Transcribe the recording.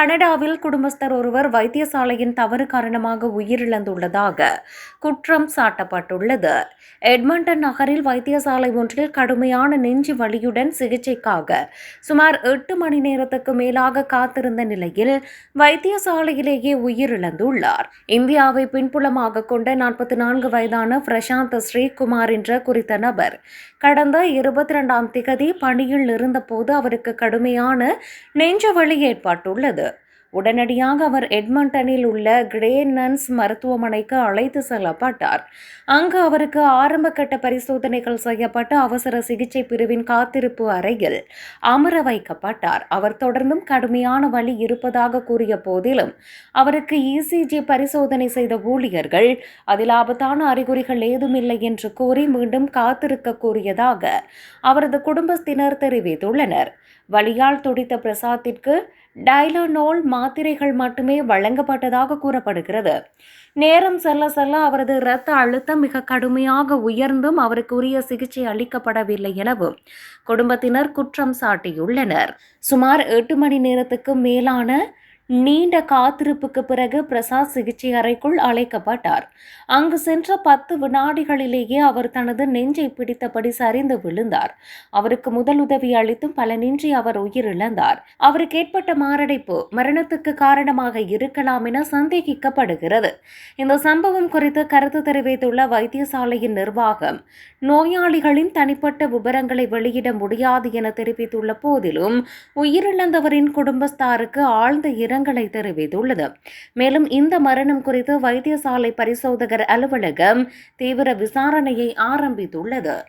கனடாவில் குடும்பஸ்தர் ஒருவர் வைத்தியசாலையின் தவறு காரணமாக உயிரிழந்துள்ளதாக குற்றம் சாட்டப்பட்டுள்ளது. எட்மண்டன் நகரில் வைத்தியசாலை ஒன்றில் கடுமையான நெஞ்சு வலியுடன் சிகிச்சைக்காக சுமார் எட்டு மணி நேரத்துக்கு மேலாக காத்திருந்த நிலையில் வைத்தியசாலையிலேயே உயிரிழந்துள்ளார். இந்தியாவை பின்புலமாக கொண்ட நாற்பத்தி நான்கு வயதான பிரசாந்த் ஸ்ரீகுமார் என்ற குறித்த நபர் கடந்த இருபத்தி ரெண்டாம் திகதி பணியில் இருந்தபோது அவருக்கு கடுமையான நெஞ்சு வலி ஏற்பட்டுள்ளது. உடனடியாக அவர் எட்மண்டனில் உள்ள கிரேனன்ஸ் மருத்துவமனைக்கு அழைத்து செல்லப்பட்டார். அங்கு அவருக்கு ஆரம்ப கட்ட பரிசோதனைகள் செய்யப்பட்டு அவசர சிகிச்சை பிரிவின் காத்திருப்பு அறையில் அமர வைக்கப்பட்டார். அவர் தொடர்ந்தும் கடுமையான வலி இருப்பதாக கூறிய போதிலும் அவருக்கு இசிஜி பரிசோதனை செய்த ஊழியர்கள் அதில் ஆபத்தான அறிகுறிகள் ஏதுமில்லை என்று கூறி மீண்டும் காத்திருக்க கூறியதாக அவரது குடும்பத்தினர் தெரிவித்துள்ளனர். வலியால் துடித்த பிரசாத்திற்கு டைலோனோல் மாத்திரைகள் மட்டுமே வழங்கப்பட்டதாக கூறப்படுகிறது. நேரம் செல்ல செல்ல அவரது இரத்த அழுத்தம் மிக கடுமையாக உயர்ந்தும் அவருக்கு உரிய சிகிச்சை அளிக்கப்படவில்லை எனவும் குடும்பத்தினர் குற்றம் சாட்டியுள்ளனர். சுமார் எட்டு மணி நேரத்துக்கு மேலான நீண்ட காத்திருப்புக்கு பிறகு பிரசாத் சிகிச்சை அறைக்குள் அழைக்கப்பட்டார். அங்கு சென்ற பத்து வினாடிகளிலேயே அவர் தனது நெஞ்சை பிடித்தபடி சரிந்து விழுந்தார். அவருக்கு முதலுதவி அளித்தும் பலனின்றி அவர் உயிரிழந்தார். அவருக்கு ஏற்பட்ட மாரடைப்பு மரணத்துக்கு காரணமாக இருக்கலாம் என சந்தேகிக்கப்படுகிறது. இந்த சம்பவம் குறித்து கருத்து தெரிவித்துள்ள வைத்தியசாலையின் நிர்வாகம் நோயாளிகளின் தனிப்பட்ட விவரங்களை வெளியிட முடியாது என தெரிவித்துள்ள போதிலும் உயிரிழந்தவரின் குடும்பஸ்தாருக்கு ஆழ்ந்த இரங்கல் தெரிவித்துள்ளது. மேலும் இந்த மரணம் குறித்து வைத்தியசாலை பரிசோதகர் அலுவலகம் தீவிர விசாரணையை ஆரம்பித்துள்ளது.